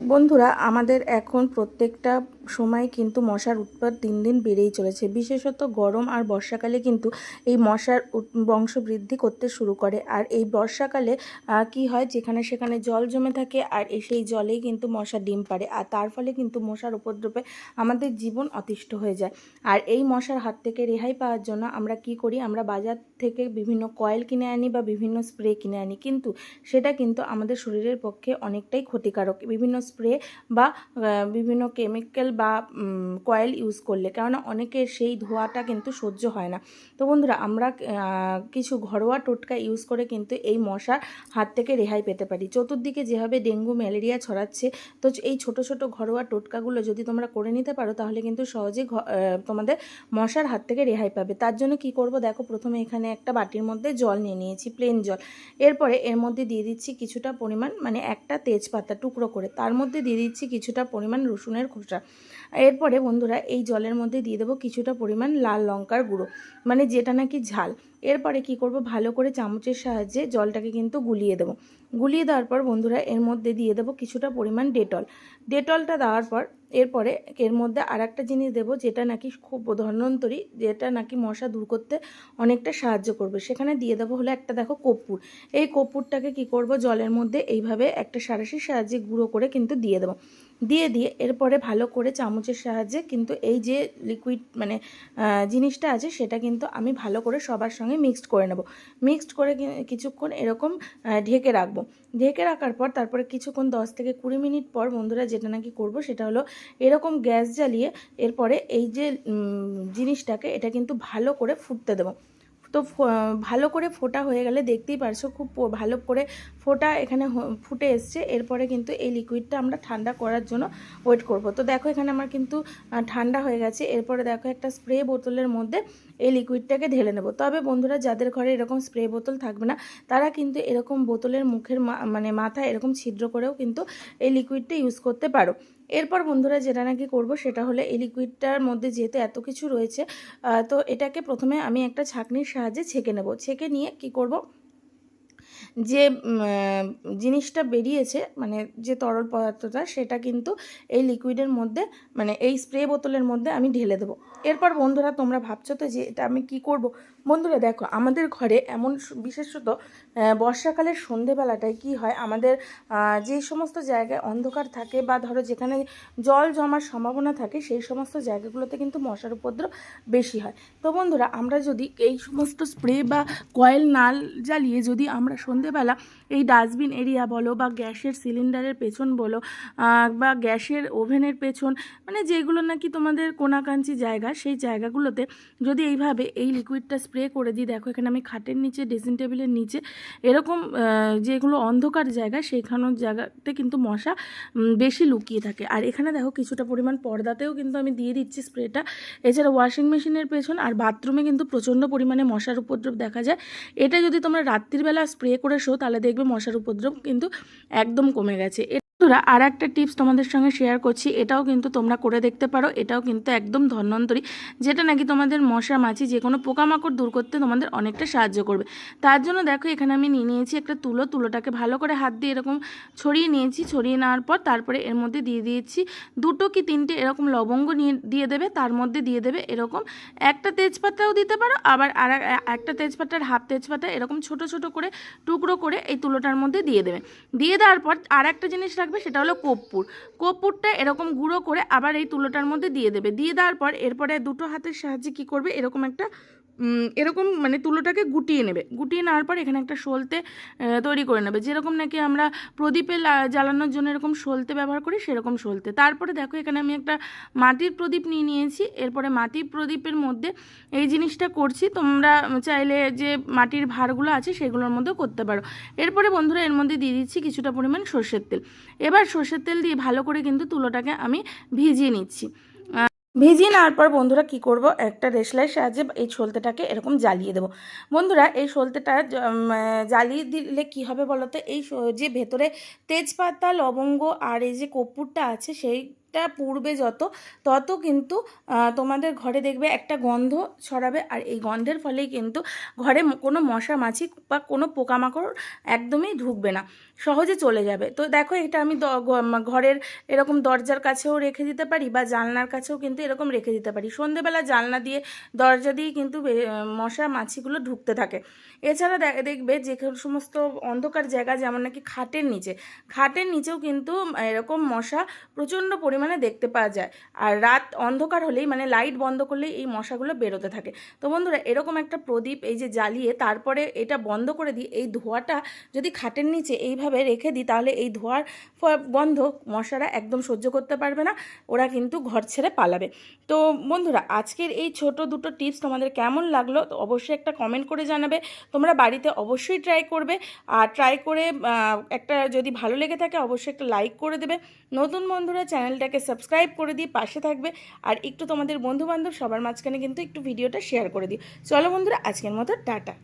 বন্ধুরা আমাদের এখন প্রত্যেকটা সময় কিন্তু মশার উৎপাত দিন দিন বেড়েই চলেছে। বিশেষত গরম আর বর্ষাকালে কিন্তু এই মশার বংশবৃদ্ধি করতে শুরু করে। আর এই বর্ষাকালে কি হয়? যেখানে সেখানে জল জমে থাকে আর সেই জলেই কিন্তু মশা ডিম পাড়ে। আর তার ফলে কিন্তু মশার উপদ্রবে আমাদের জীবন অতিষ্ঠ হয়ে যায়। আর এই মশার হাত থেকে রেহাই পাওয়ার জন্য আমরা কি করি? আমরা বাজার থেকে বিভিন্ন কয়েল কিনে আনি বা বিভিন্ন স্প্রে কিনে আনি। কিন্তু সেটা কিন্তু আমাদের শরীরের পক্ষে অনেকটাই ক্ষতিকারক। বিভিন্ন স্প্রে বা বিভিন্ন কেমিক্যাল বা কয়েল ইউজ করলে, কেননা অনেকের সেই ধোঁয়াটা কিন্তু সহ্য হয় না। তো বন্ধুরা, আমরা কিছু ঘরোয়া টোটকা ইউজ করে কিন্তু এই মশার হাত থেকে রেহাই পেতে পারি। চতুর্দিকে যেভাবে ডেঙ্গু, ম্যালেরিয়া ছড়াচ্ছে, তো এই ছোট ছোট ঘরোয়া টোটকাগুলো যদি তোমরা করে নিতে পারো, তাহলে কিন্তু সহজে তোমাদের মশার হাত থেকে রেহাই পাবে। তার জন্য কি করব? দেখো, প্রথমে এখানে একটা বাটির মধ্যে জল নিয়ে নিয়েছি প্লেন জল। এরপরে এর মধ্যে দিয়ে দিচ্ছি কিছুটা পরিমাণ মানে একটা তেজপাতা টুকরো করে। তার মধ্যে দিয়ে দিচ্ছি কিছুটা পরিমাণ রসুনের খোসা। এরপরে বন্ধুরা এই জলের মধ্যে দিয়ে দেবো কিছুটা পরিমাণ লাল লঙ্কার গুঁড়ো মানে যেটা নাকি ঝাল। এরপরে কি করব? ভালো করে চামচের সাহায্যে জলটাকে কিন্তু গুলিয়ে দেবো। গুলিয়ে দেওয়ার পর বন্ধুরা এর মধ্যে দিয়ে দেবো কিছুটা পরিমাণ ডেটল। ডেটলটা দেওয়ার পর এরপরে এর মধ্যে আর একটা জিনিস দেবো, যেটা নাকি খুব ধন্বন্তরী, যেটা নাকি মশা দূর করতে অনেকটা সাহায্য করবে। সেখানে দিয়ে দেবো হলো একটা দেখো কর্পূর। এই কর্পূরটাকে কি করব? জলের মধ্যে এইভাবে একটা সারাশির সাহায্যে গুঁড়ো করে কিন্তু দিয়ে দেবো। দিয়ে দিয়ে এরপরে ভালো করে চামচের সাহায্যে কিন্তু এই যে লিকুইড মানে জিনিসটা আছে সেটা কিন্তু আমি ভালো করে সবার সঙ্গে মিক্সড করে নেব। মিক্সড করে কিছুক্ষণ এরকম ঢেকে রাখব। ঢেকে রাখার পর তারপরে কিছুক্ষণ দশ থেকে কুড়ি মিনিট পর বন্ধুরা যেটা নাকি করব সেটা হলো এরকম গ্যাস জ্বালিয়ে এরপরে এই যে জিনিসটাকে এটা কিন্তু ভালো করে ফুটতে দেবো। তো ভালো করে ফোটা হয়ে গেলে দেখতেই পারছ খুব ভালো করে ফোটা এখানে ফুটে এসছে। এরপরে কিন্তু এই লিকুইডটা আমরা ঠান্ডা করার জন্য ওয়েট করব। তো দেখো এখানে আমার কিন্তু ঠান্ডা হয়ে গেছে। এরপরে দেখো একটা স্প্রে বোতলের মধ্যে এই লিকুইডটাকে ঢেলে নেব। তবে বন্ধুরা, যাদের ঘরে এরকম স্প্রে বোতল থাকবে না, তারা কিন্তু এরকম বোতলের মুখের মানে মাথায় এরকম ছিদ্র করেও কিন্তু এই লিকুইডটা ইউজ করতে পারো। এরপর বন্ধুরা যেটা নাকি করব সেটা হলো এই লিকুইডটার মধ্যে যেহেতু এত কিছু রয়েছে তো এটাকে প্রথমে আমি একটা ছাঁকনির সাহায্যে ছেঁকে নেব। ছেঁকে নিয়ে কি করব? যে জিনিসটা বেরিয়েছে মানে যে তরল পদার্থটা, সেটা কিন্তু এই লিকুইডের মধ্যে মানে এই স্প্রে বোতলের মধ্যে আমি ঢেলে দেবো। এরপর বন্ধুরা, তোমরা ভাবছ তো যে এটা আমি কি করব? বন্ধুরা, দেখো, আমাদের ঘরে এমন বিশেষত বর্ষাকালের সন্ধেবেলাটায় কি হয়? আমাদের যে সমস্ত জায়গায় অন্ধকার থাকে বা ধরো যেখানে জল জমার সম্ভাবনা থাকে, সেই সমস্ত জায়গাগুলোতে কিন্তু মশার উপদ্রব বেশি হয়। তো বন্ধুরা, আমরা যদি এই সমস্ত স্প্রে বা কয়েল নাল জ্বালিয়ে যদি আমরা সন্ধেবেলা এই ডাস্টবিন এরিয়া বলো বা গ্যাসের সিলিন্ডারের পেছন বলো বা গ্যাসের ওভেনের পেছন মানে যেগুলো নাকি তোমাদের কোনাকাঞ্চি জায়গা, সেই জায়গাগুলোতে যদি এইভাবে এই লিকুইডটা স্প্রে করে দিই, দেখো এখানে আমি খাটের নিচে, ড্রেসিং টেবিলের নিচে, এরকম যেগুলো অন্ধকার জায়গা সেইখানো জায়গাতে কিন্তু মশা বেশি লুকিয়ে থাকে। আর এখানে দেখো কিছুটা পরিমাণ পর্দাতেও কিন্তু আমি দিয়ে দিচ্ছি স্প্রেটা। এছাড়া ওয়াশিং মেশিনের পেছন আর বাথরুমে কিন্তু প্রচণ্ড পরিমাণে মশার উপদ্রব দেখা যায়। এটা যদি তোমরা রাত্রিবেলা স্প্রে করে শো তাহলে দেখবে মশার উপদ্রব কিন্তু একদম কমে গেছে। বন্ধুরা আর একটা টিপস তোমাদের সঙ্গে শেয়ার করছি। এটাও কিন্তু তোমরা করে দেখতে পারো। এটাও কিন্তু একদম ধন্বন্তরী। যেটা নাকি তোমাদের মশা মাছি যে কোনো পোকামাকড় দূর করতে তোমাদের অনেকটা সাহায্য করবে। তার জন্য দেখো, এখানে আমি নিয়ে নিয়েছি একটা তুলো। তুলোটাকে ভালো করে হাত দিয়ে এরকম ছড়িয়ে নিয়েছি। ছড়িয়ে নেওয়ার পর তারপরে এর মধ্যে দিয়ে দিয়েছি দুটো কি তিনটে এরকম লবঙ্গ নিয়ে, দিয়ে দেবে। তার মধ্যে দিয়ে দেবে এরকম একটা তেজপাতাও দিতে পারো। আবার আর একটা তেজপাতার হাফ তেজপাতা এরকম ছোট ছোট করে টুকরো করে এই তুলোটার মধ্যে দিয়ে দেবে। দিয়ে দেওয়ার পর আর একটা জিনিস রাখবে সেটা হলো কর্পূর। কর্পূরটা এরকম গুঁড়ো করে আবার এই তুলোটার মধ্যে দিয়ে দেবে। দিয়ে দেওয়ার পর এরপরে দুটো হাতের সাহায্যে কি করবে? এরকম একটা এরকম মানে তুলোটাকে গুটিয়ে নেবে। গুটিয়ে নেওয়ার পর এখানে একটা সলতে তৈরি করে নেবে। যেরকম নাকি আমরা প্রদীপে জ্বালানোর জন্য এরকম সলতে ব্যবহার করি, সেরকম সলতে তারপরে দেখো এখানে আমি একটা মাটির প্রদীপ নিয়ে নিয়েছি। এরপরে মাটির প্রদীপের মধ্যে এই জিনিসটা করছি। তোমরা চাইলে যে মাটির ভাঁড়গুলো আছে সেগুলোর মধ্যেও করতে পারো। এরপরে বন্ধুরা এর মধ্যে দিয়ে দিচ্ছি কিছুটা পরিমাণ সর্ষের তেল। এবার সর্ষের তেল দিয়ে ভালো করে কিন্তু তুলোটাকে আমি ভিজিয়ে নিচ্ছি। ভিজিয়ে নেওয়ার পর বন্ধুরা কি করব? একটা রেশলাইয়ের সাহায্যে এই সলতেটাকে এরকম জ্বালিয়ে দেবো। বন্ধুরা, এই সলতেটা জ্বালিয়ে দিলে কি হবে বলো তো এই যে ভেতরে তেজপাতা, লবঙ্গ আর এই যে কর্পূরটা আছে, সেই লাইটটা পূর্বে যত, তত কিন্তু তোমাদের ঘরে দেখবে একটা গন্ধ ছড়াবে। আর এই গন্ধের ফলেই কিন্তু ঘরে কোনো মশা, মাছি বা কোনো পোকামাকড় একদমই ঢুকবে না। সহজে চলে যাবে। তো দেখো এটা আমি ঘরের এরকম দরজার কাছেও রেখে দিতে পারি বা জানলার কাছেও কিন্তু এরকম রেখে দিতে পারি। সন্ধেবেলা জানলা দিয়ে, দরজা দিয়ে কিন্তু মশা, মাছিগুলো ঢুকতে থাকে। এছাড়া দেখবে যে সমস্ত অন্ধকার জায়গা যেমন নাকি খাটের নিচে, খাটের নিচেও কিন্তু এরকম মশা প্রচণ্ড পরিমাণে দেখতে পাওয়া যায়। আর রাত অন্ধকার হলেই মানে লাইট বন্ধ করলেই এই মশাগুলো বেরোতে থাকে। তো বন্ধুরা, এরকম একটা প্রদীপ এই যে জ্বালিয়ে তারপরে এটা বন্ধ করে দিই, এই ধোঁয়াটা যদি খাটের নিচে এইভাবে রেখে দিই, তাহলে এই ধোঁয়ার গন্ধ মশারা একদম সহ্য করতে পারবে না, ওরা কিন্তু ঘর ছেড়ে পালাবে। তো বন্ধুরা, আজকের এই ছোট দুটো টিপস তোমাদের কেমন লাগল, তো অবশ্যই একটা কমেন্ট করে জানাবে। তোমরা বাড়িতে অবশ্যই ট্রাই করবে। আর ট্রাই করে একটা যদি ভালো লেগে থাকে, অবশ্যই একটা লাইক করে দেবে। নতুন বন্ধুরা, চ্যানেলটাকে সাবস্ক্রাইব করে দিই পাশে থাকবে আর একটু তোমাদের বন্ধুবান্ধব সবার মাঝখানে কিন্তু একটু ভিডিওটা শেয়ার করে দিও। চলো বন্ধুরা, আজকের মতো, টাটা।